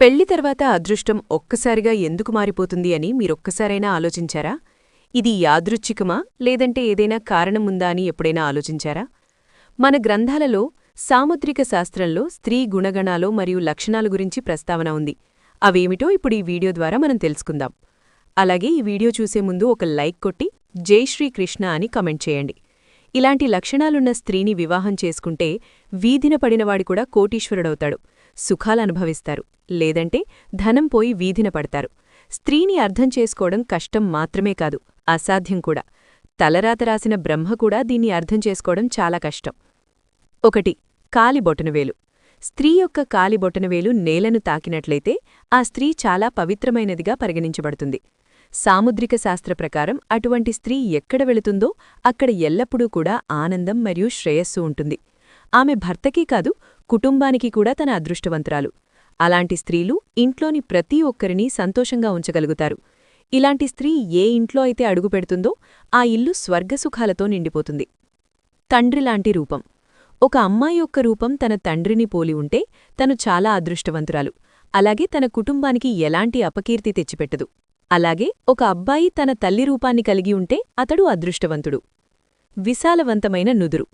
పెళ్ళి తర్వాత అదృష్టం ఒక్కసారిగా ఎందుకు మారిపోతుంది అని మీరొక్కసారైనా ఆలోచించారా? ఇది యాదృచ్ఛికమా? లేదంటే ఏదైనా కారణముందా అని ఎప్పుడైనా ఆలోచించారా? మన గ్రంథాలలో సాముద్రిక శాస్త్రంలో స్త్రీ గుణగణాలు మరియు లక్షణాల గురించి ప్రస్తావన ఉంది. అవేమిటో ఇప్పుడు ఈ వీడియో ద్వారా మనం తెలుసుకుందాం. అలాగే ఈ వీడియో చూసే ముందు ఒక లైక్ కొట్టి జై శ్రీకృష్ణ అని కమెంట్ చేయండి. ఇలాంటి లక్షణాలున్న స్త్రీని వివాహం చేసుకుంటే వీధిన పడినవాడి కూడా కోటీశ్వరుడవుతాడు. సుఖాలనుభవిస్తారు. లేదంటే ధనం పోయి వీధిన పడతారు. స్త్రీని అర్థం చేసుకోవడం కష్టం మాత్రమే కాదు అసాధ్యం కూడా. తలరాత రాసిన బ్రహ్మ కూడా దీన్ని అర్థం చేసుకోవడం చాలా కష్టం. ఒకటి కాలిబొటనవేలు స్త్రీ యొక్క కాలిబొటనవేలు నేలను తాకినట్లయితే ఆ స్త్రీ చాలా పవిత్రమైనదిగా పరిగణించబడుతుంది. సాముద్రిక శాస్త్ర ప్రకారం అటువంటి స్త్రీ ఎక్కడ వెళుతుందో అక్కడ ఎల్లప్పుడూ కూడా ఆనందం మరియు శ్రేయస్సు ఉంటుంది. ఆమె భర్తకీ కాదు కుటుంబానికి కూడా తన అదృష్టవంతురాలు. అలాంటి స్త్రీలు ఇంట్లోని ప్రతి ఒక్కరినీ సంతోషంగా ఉంచగలుగుతారు. ఇలాంటి స్త్రీ ఏ ఇంట్లో అయితే అడుగుపెడుతుందో ఆ ఇల్లు స్వర్గసుఖాలతో నిండిపోతుంది. తండ్రిలాంటి రూపం. ఒక అమ్మాయి యొక్క రూపం తన తండ్రిని పోలి ఉంటే తను చాలా అదృష్టవంతురాలు. అలాగే తన కుటుంబానికి ఎలాంటి అపకీర్తి తెచ్చిపెట్టదు. అలాగే ఒక అబ్బాయి తన తల్లి రూపాన్ని కలిగి ఉంటే అతడు అదృష్టవంతుడు. విశాలవంతమైన నుదురు.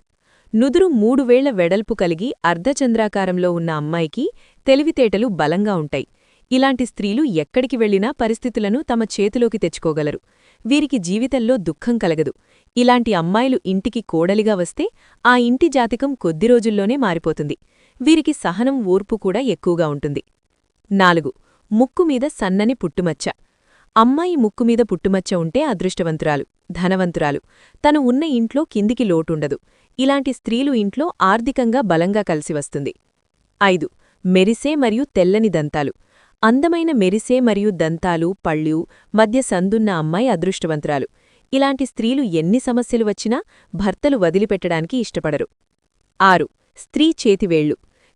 నుదురు మూడువేళ్ళ వెడల్పు కలిగి అర్ధచంద్రాకారంలో ఉన్న అమ్మాయికి తెలివితేటలు బలంగా ఉంటాయి. ఇలాంటి స్త్రీలు ఎక్కడికి వెళ్ళినా పరిస్థితులను తమ చేతిలోకి తెచ్చుకోగలరు. వీరికి జీవితంలో దుఃఖం కలగదు. ఇలాంటి అమ్మాయిలు ఇంటికి కోడలిగా వస్తే ఆ ఇంటి జాతకం కొద్ది రోజుల్లోనే మారిపోతుంది. వీరికి సహనం ఓర్పు కూడా ఎక్కువగా ఉంటుంది. నాలుగు. ముక్కుమీద సన్నని పుట్టుమచ్చ. అమ్మాయి ముక్కుమీద పుట్టుమచ్చ ఉంటే అదృష్టవంతురాలు ధనవంతురాలు. తను ఉన్న ఇంట్లో కిందికి లోటుండదు. ఇలాంటి స్త్రీలు ఇంట్లో ఆర్థికంగా బలంగా కలిసివస్తుంది ఐదు. మెరిసే మరియు తెల్లని దంతాలు. అందమైన మెరిసే మరియు దంతాలు పళ్ళు మధ్య సందున్న అమ్మాయి అదృష్టవంతురాలు. ఇలాంటి స్త్రీలు ఎన్ని సమస్యలు వచ్చినా భర్తలు వదిలిపెట్టడానికి ఇష్టపడరు. ఆరు. స్త్రీ చేతివేళ్ళు.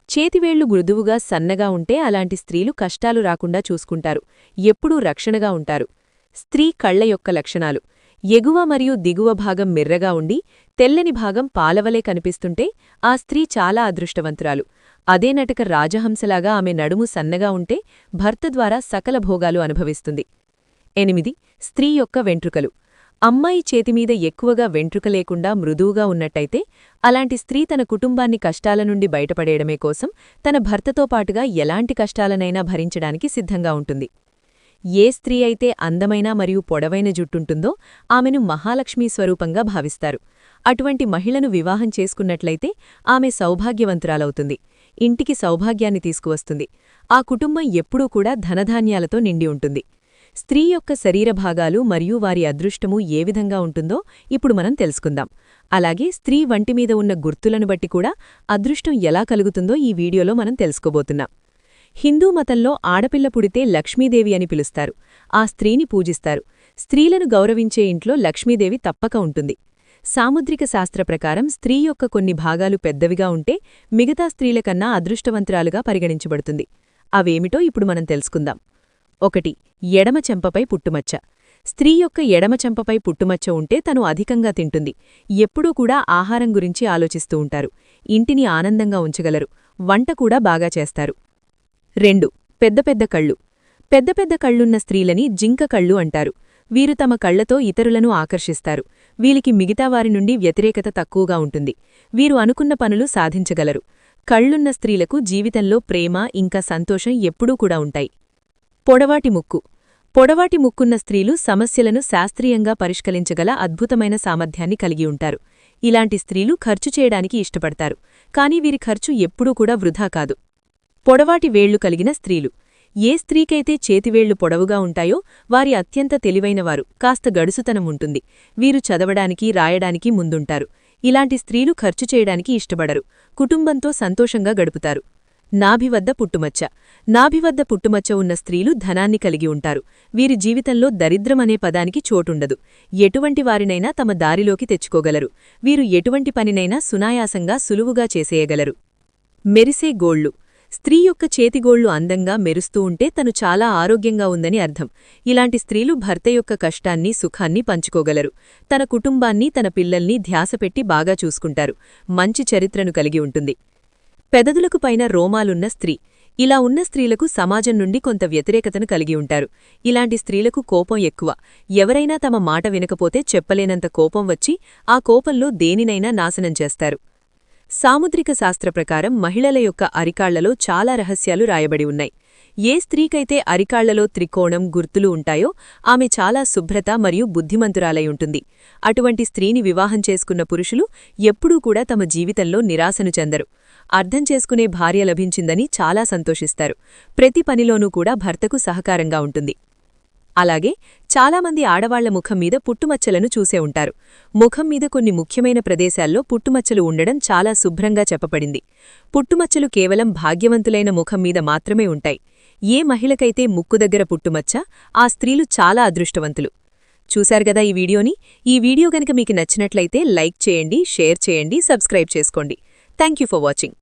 చేతివేళ్ళు మృదువుగా సన్నగా ఉంటే అలాంటి స్త్రీలు కష్టాలు రాకుండా చూసుకుంటారు. ఎప్పుడూ రక్షణగా ఉంటారు. స్త్రీ కళ్ళ యొక్క లక్షణాలు. ఎగువ మరియు దిగువ భాగం మిర్రగా ఉండి తెల్లని భాగం పాలవలే కనిపిస్తుంటే ఆ స్త్రీ చాలా అదృష్టవంతురాలు. అదే నటక రాజహంసలాగా ఆమె నడుము సన్నగా ఉంటే భర్త ద్వారా సకల భోగాలు అనుభవిస్తుంది. ఎనిమిది స్త్రీ యొక్క వెంట్రుకలు. అమ్మాయి చేతిమీద ఎక్కువగా వెంట్రుక లేకుండా మృదువుగా ఉన్నట్టయితే అలాంటి స్త్రీ తన కుటుంబాన్ని కష్టాల నుండి బయటపడేయడమే కోసం తన భర్తతో పాటుగా ఎలాంటి కష్టాలనైనా భరించడానికి సిద్ధంగా ఉంటుంది. ఏ స్త్రీ అయితే అందమైన మరియు పొడవైన జుట్టుంటుందో ఆమెను మహాలక్ష్మీ స్వరూపంగా భావిస్తారు. అటువంటి మహిళను వివాహం చేసుకున్నట్లయితే ఆమె సౌభాగ్యవంతురాలవుతుంది. ఇంటికి సౌభాగ్యాన్ని తీసుకువస్తుంది. ఆ కుటుంబం ఎప్పుడూ కూడా ధనధాన్యాలతో నిండి ఉంటుంది. స్త్రీ యొక్క శరీర భాగాలు మరియు వారి అదృష్టము ఏ విధంగా ఉంటుందో ఇప్పుడు మనం తెలుసుకుందాం. అలాగే స్త్రీ వంటిమీద ఉన్న గుర్తులను బట్టి కూడా అదృష్టం ఎలా కలుగుతుందో ఈ వీడియోలో మనం తెలుసుకోబోతున్నాం. హిందూ మతంలో ఆడపిల్ల పుడితే లక్ష్మీదేవి అని పిలుస్తారు. ఆ స్త్రీని పూజిస్తారు. స్త్రీలను గౌరవించే ఇంట్లో లక్ష్మీదేవి తప్పక ఉంటుంది. సాముద్రిక శాస్త్ర ప్రకారం స్త్రీ యొక్క కొన్ని భాగాలు పెద్దవిగా ఉంటే మిగతా స్త్రీలకన్నా అదృష్టవంతురాలుగా పరిగణించబడుతుంది. అవేమిటో ఇప్పుడు మనం తెలుసుకుందాం. ఒకటి ఎడమ చెంపపై పుట్టుమచ్చ. స్త్రీ యొక్క ఎడమ చెంపపై పుట్టుమచ్చ ఉంటే తను అధికంగా తింటుంది. ఎప్పుడూ కూడా ఆహారం గురించి ఆలోచిస్తూ ఉంటారు. ఇంటిని ఆనందంగా ఉంచగలరు. వంట కూడా బాగా చేస్తారు. రెండు. పెద్ద పెద్ద కళ్ళు. పెద్ద పెద్ద కళ్ళున్న స్త్రీలని జింక కళ్ళు అంటారు. వీరు తమ కళ్ళతో ఇతరులను ఆకర్షిస్తారు. వీలికి మిగతా వారి నుండి వ్యతిరేకత తక్కువగా ఉంటుంది. వీరు అనుకున్న పనులు సాధించగలరు. కళ్ళున్న స్త్రీలకు జీవితంలో ప్రేమ ఇంకా సంతోషం ఎప్పుడూ కూడా ఉంటాయి. పొడవాటి ముక్కు. పొడవాటి ముక్కున్న స్త్రీలు సమస్యలను శాస్త్రీయంగా పరిష్కరించగల అద్భుతమైన సామర్థ్యాన్ని కలిగి ఉంటారు. ఇలాంటి స్త్రీలు ఖర్చు చేయడానికి ఇష్టపడతారు. కాని వీరి ఖర్చు ఎప్పుడూ కూడా వృధా కాదు. పొడవాటి వేళ్ళు కలిగిన స్త్రీలు. ఏ స్త్రీకైతే చేతివేళ్ళు పొడవుగా ఉంటాయో వారి అత్యంత తెలివైనవారు కాస్త గడుసుతనం ఉంటుంది. వీరు చదవడానికి రాయడానికి ముందుంటారు. ఇలాంటి స్త్రీలు ఖర్చు చేయడానికి ఇష్టపడరు. కుటుంబంతో సంతోషంగా గడుపుతారు. నాభివద్ద పుట్టుమచ్చ. నాభివద్ద పుట్టుమచ్చ ఉన్న స్త్రీలు ధనాన్ని కలిగి ఉంటారు. వీరి జీవితంలో దరిద్రమనే పదానికి చోటుండదు. ఎటువంటి వారినైనా తమ దారిలోకి తెచ్చుకోగలరు. వీరు ఎటువంటి పనినైనా సునాయాసంగా సులువుగా చేసేయగలరు. మెరిసే గోళ్ళు స్త్రీ యొక్క చేతిగోళ్ళు అందంగా మెరుస్తూ ఉంటే తను చాలా ఆరోగ్యంగా ఉందని అర్థం. ఇలాంటి స్త్రీలు భర్త యొక్క కష్టాన్ని సుఖాన్ని పంచుకోగలరు. తన కుటుంబాన్ని తన పిల్లల్ని ధ్యాసపెట్టి బాగా చూసుకుంటారు. మంచి చరిత్రను కలిగి ఉంటుంది. పెదదులకు పైన రోమాలున్న స్త్రీ. ఇలా ఉన్న స్త్రీలకు సమాజం నుండి కొంత వ్యతిరేకతను కలిగి ఉంటారు. ఇలాంటి స్త్రీలకు కోపం ఎక్కువ. ఎవరైనా తమ మాట వినకపోతే చెప్పలేనంత కోపం వచ్చి ఆ కోపంలో దేనినైనా నాశనం చేస్తారు. సాముద్రిక శాస్త్ర ప్రకారం మహిళల యొక్క అరికాళ్ళలో చాలా రహస్యాలు రాయబడి ఉన్నాయి. ఏ స్త్రీకైతే అరికాళ్ళలో త్రికోణం గుర్తులు ఉంటాయో ఆమె చాలా శుభ్రత మరియు బుద్ధిమంతురాలై ఉంటుంది. అటువంటి స్త్రీని వివాహం చేసుకున్న పురుషులు ఎప్పుడూ కూడా తమ జీవితంలో నిరాశను చెందరు. అర్థం చేసుకునే భార్య లభించిందని చాలా సంతోషిస్తారు. ప్రతి పనిలోనూ కూడా భర్తకు సహకారంగా ఉంటుంది. అలాగే చాలామంది ఆడవాళ్ళ ముఖం మీద పుట్టుమచ్చలను చూసే ఉంటారు. ముఖం మీద కొన్ని ముఖ్యమైన ప్రదేశాల్లో పుట్టుమచ్చలు ఉండడం చాలా శుభ్రంగా చెప్పబడింది. పుట్టుమచ్చలు కేవలం భాగ్యవంతులైన ముఖం మీద మాత్రమే ఉంటాయి. ఏ మహిళకైతే ముక్కు దగ్గర పుట్టుమచ్చ ఆ స్త్రీలు చాలా అదృష్టవంతులు. చూశారుగదా ఈ వీడియోని? ఈ వీడియో గనక మీకు నచ్చినట్లయితే లైక్ చేయండి షేర్ చేయండి సబ్స్క్రైబ్ చేసుకోండి. Thank for watching.